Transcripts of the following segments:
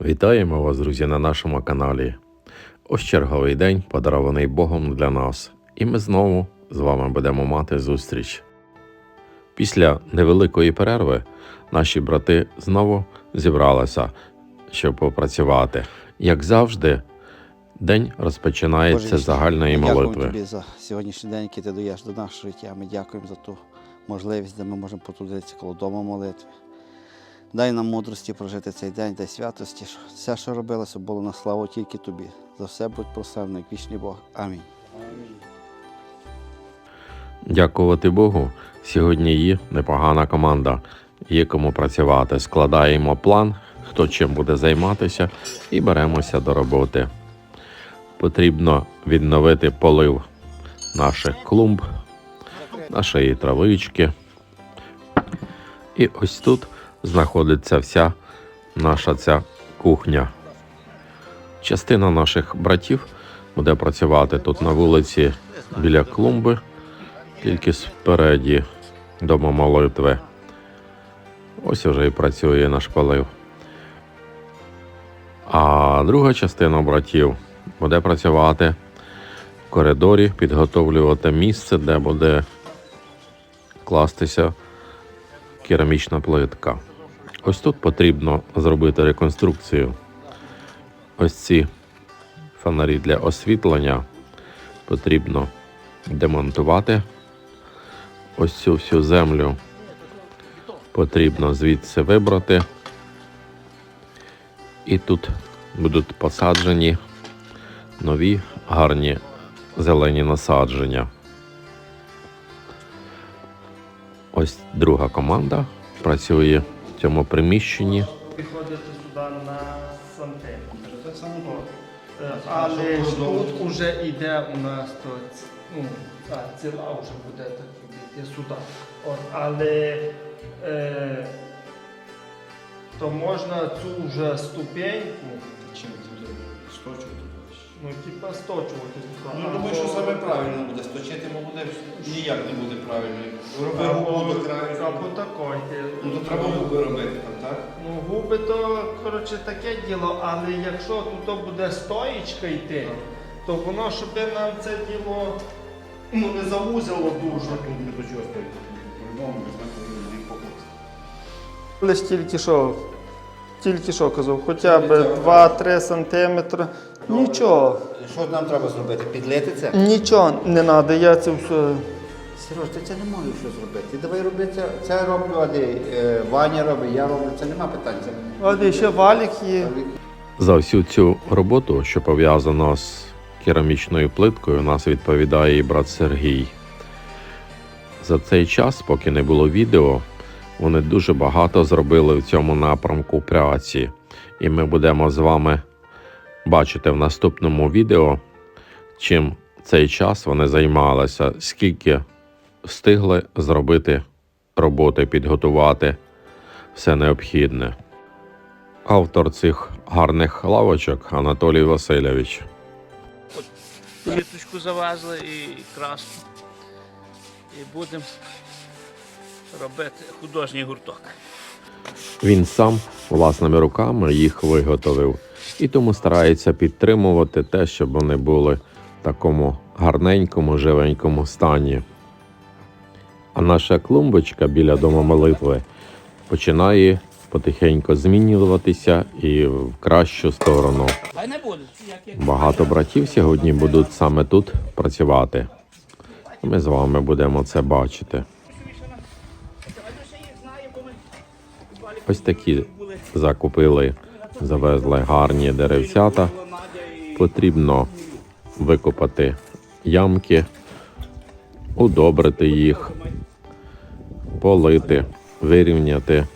Вітаємо вас, друзі, на нашому каналі. Ось черговий день, подарований Богом для нас, і ми знову з вами будемо мати зустріч. Після невеликої перерви наші брати знову зібралися, щоб попрацювати. Як завжди, день розпочинається з Боже, загальної молитви. тобі за сьогоднішній день, який ти даєш до нашого життя. Ми дякуємо за ту можливість, де ми можемо потрудитися коло дому молитви. Дай нам мудрості прожити цей день, дай святості. Все, що робилося, було на славу тільки тобі. За все будь прославлений, як вічний Бог. Амінь. Дякувати Богу. Сьогодні є непогана команда. Є кому працювати. Складаємо план, хто чим буде займатися, і беремося до роботи. Потрібно відновити полив наших клумб, нашої травички. І ось тут знаходиться вся наша ця кухня. Частина наших братів буде працювати тут на вулиці біля клумби тільки спереді дома молитви. Ось уже і працює наш полив. А друга частина братів буде працювати в коридорі, підготовлювати місце, де буде кластися керамічна плитка. Ось тут потрібно зробити реконструкцію. Ось ці фонарі для освітлення потрібно демонтувати. Ось цю всю землю потрібно звідси вибрати. І тут будуть посаджені нові гарні зелені насадження. Ось друга команда працює цьому приміщенні. Приходити сюди на сантиметр. Е, Але тут вже йде у нас то ну, ціла вже буде так сюди. От, але е, то можна цю вже ступеньку, ну типа сточувати. Ну, думаю, що саме правильно буде сточити, бо буде ніяк не буде правильно. Роби губу до краю. або такой. Ну, то треба губи робити там, так? Ну, губи то коротше таке діло, але якщо тут буде стоїчка йти, то воно, щоб нам це діло ну, не завузило дуже. Тут Не до чого стоїть. По-любому, не знаю, не покласти. Лиш тільки що, тільки що казав, хоча б 2-3 сантиметри. Нічого, Що нам треба зробити? Підлити це? нічого не треба, я це все. Сереж, ти це не можеш що зробити. Давай роби це. Це роблю, а е, Ваня робить, я роблю, це нема питань. Це ще валік є. За всю цю роботу, що пов'язана з керамічною плиткою, нас відповідає і брат Сергій. За цей час, поки не було відео, вони дуже багато зробили в цьому напрямку праці. І ми будемо з вами бачити в наступному відео, чим цей час вони займалися, скільки встигли зробити роботи, підготувати все необхідне. Автор цих гарних лавочок Анатолій Васильович. Плиточку завезли і краску. І будемо робити художній гурток. Він сам власними руками їх виготовив і тому старається підтримувати те, щоб вони були в такому гарненькому, живенькому стані. А наша клумбочка біля дому молитви починає потихеньку змінюватися і в кращу сторону. Багато братів сьогодні будуть саме тут працювати. Ми з вами будемо це бачити. Ось такі закупили, завезли гарні деревцята. Потрібно викопати ямки, удобрити їх, полити, вирівняти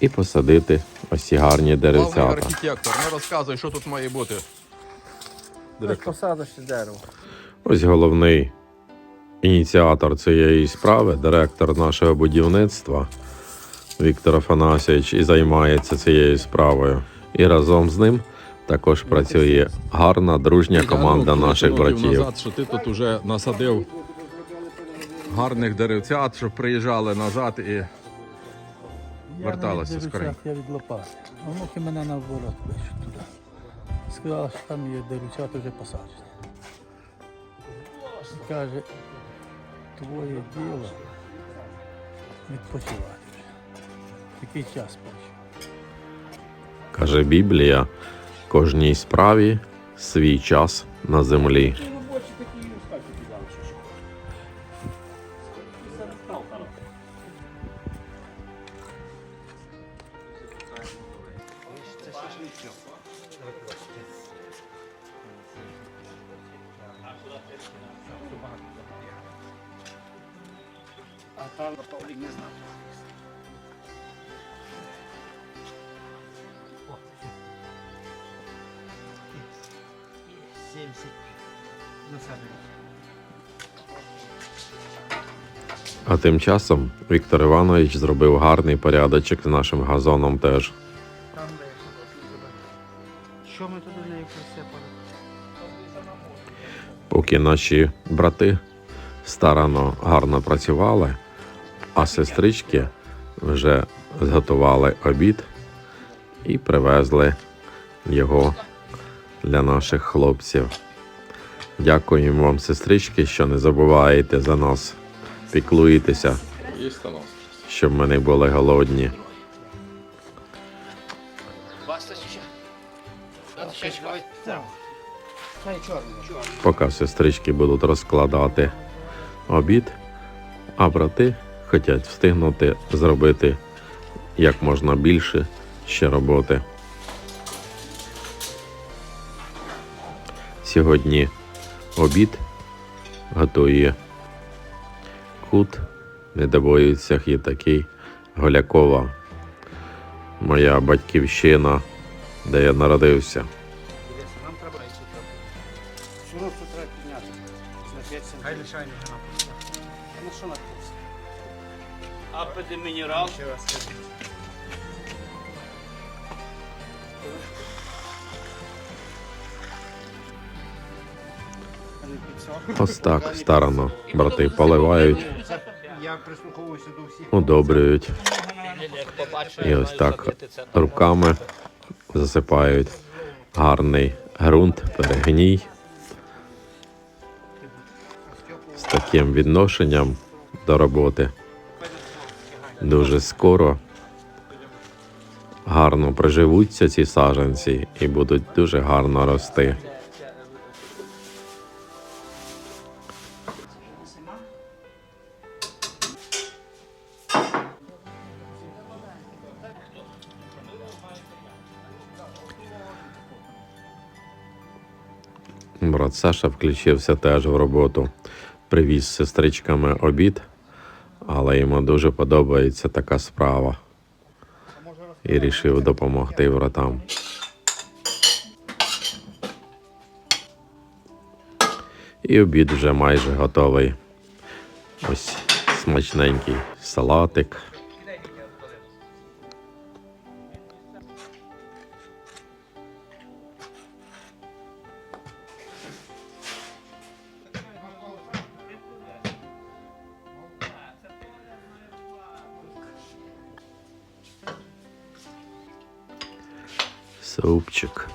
і посадити ось ці гарні Головний деревцята. архітектор, не розказуй, що тут має бути. Посадочне дерево. Ось головний ініціатор цієї справи, директор нашого будівництва Віктор Афанасьович і займається цією справою. І разом з ним також працює гарна дружня команда наших братів. назад, що ти тут уже насадив гарних деревцят, щоб приїжджали назад і верталися дивлюся, я від Лопати. А внуки мене наоборот пишуть туди. Сказали, що там є деревцята вже посаджені. Каже, твоє діло відпочивати Який час пройшов. Каже Біблія, кожній справі свій час на землі. А тим часом Віктор Іванович зробив гарний порядочок з нашим газоном теж. Там вийшло. Що ми туди нею присипали? Поки наші брати старано гарно працювали, а сестрички вже зготували обід і привезли його для наших хлопців. Дякуємо вам, сестрички, що не забуваєте за нас, піклуєтеся, щоб ми не були голодні. Поки сестрички будуть розкладати обід, а брати хочуть встигнути зробити як можна більше ще роботи. Сьогодні обід готує кут не недобоїться і такий Голякова, моя батьківщина, де я народився. Хай лишайно вона на що на курс? Апети мінерал. Ось так старано брати поливають, удобрюють і ось так руками засипають гарний ґрунт, перегній. З таким відношенням до роботи. Дуже скоро гарно приживуться ці саджанці і будуть дуже гарно рости. Саша включився теж в роботу. Привіз сестричками обід, але йому дуже подобається така справа. І вирішив допомогти братам. І обід вже майже готовий. Ось смачненький салатик. Супчик.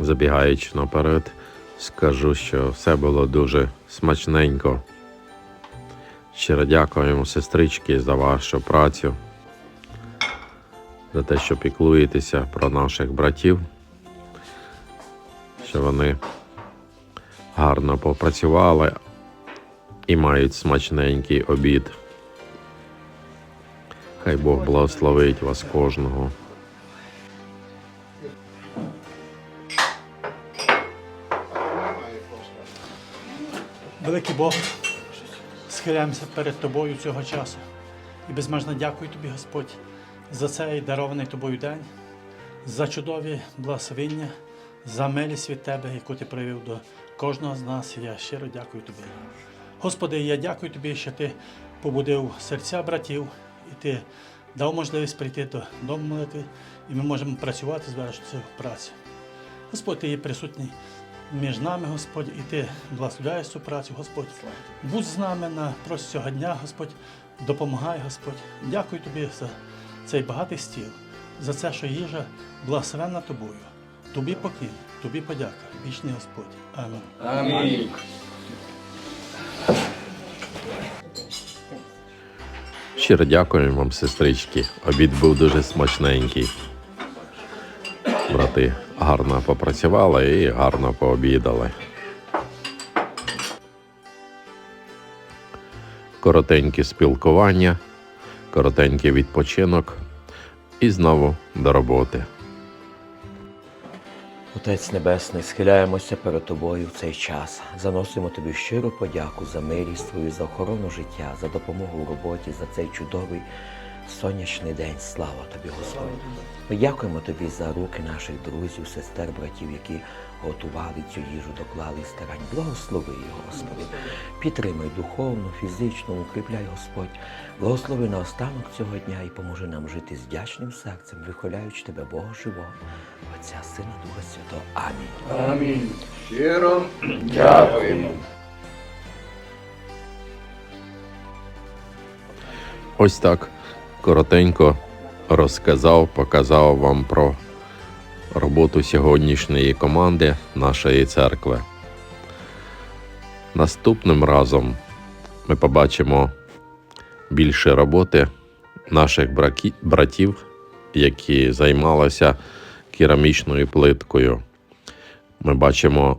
Забігаючи наперед, скажу, що все було дуже смачненько. Щиро дякуємо сестрички за вашу працю, за те, що піклуєтеся про наших братів, що вони гарно попрацювали і мають смачненький обід. Хай Бог благословить вас кожного. Великий Бог, схиляємося перед тобою цього часу. І безмежно дякую тобі, Господь, за цей дарований тобою день, за чудові благословення, за милість від Тебе, яку ти проявив до кожного з нас. Я щиро дякую тобі. Господи, я дякую тобі, що ти побудив серця братів, і ти дав можливість прийти до дому молитви, і ми можемо працювати, звершити цю працю. Господь, ти є присутній між нами, Господь, і Ти благословляєш цю працю, Господь. Будь з нами на протязі цього дня, Господь, допомагай, Господь. Дякую Тобі за цей багатий стіл, за це, що їжа благословенна Тобою. Тобі покій, Тобі подяка, вічний Господь. Амінь. Щиро дякую вам, сестрички. Обід був дуже смачненький. Брати гарно попрацювали і гарно пообідали. Коротеньке спілкування, коротенький відпочинок і знову до роботи. Отець Небесний, схиляємося перед Тобою в цей час. Заносимо Тобі щиру подяку за милість Твою, за охорону життя, за допомогу в роботі, за цей чудовий сонячний день. Слава Тобі, Господь. Ми дякуємо Тобі за руки наших друзів, сестер, братів, які готували цю їжу, доклали старань. Благослови їх, Господи. Підтримай духовно, фізично, укріпляй, Господь. Благослови на останок цього дня і поможи нам жити з вдячним серцем, вихваляючи Тебе, Бога живого, Отця, Сина, Духа Святого. Амінь. Ось так коротенько розказав, показав вам про роботу сьогоднішньої команди нашої церкви. Наступним разом ми побачимо більше роботи наших братів, які займалися керамічною плиткою. Ми бачимо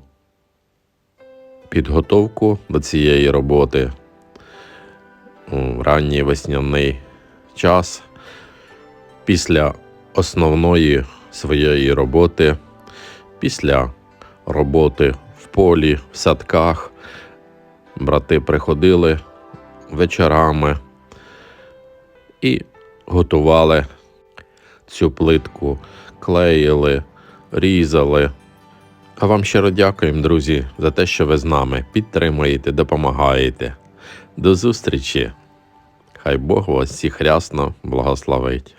підготовку до цієї роботи ранній весняний час після основної своєї роботи, після роботи в полі, в садках. Брати приходили вечорами і готували цю плитку, клеїли, різали. А вам щиро дякуємо, друзі, за те, що ви з нами підтримуєте, допомагаєте. До зустрічі! Хай Бог вас всіх рясно благословить.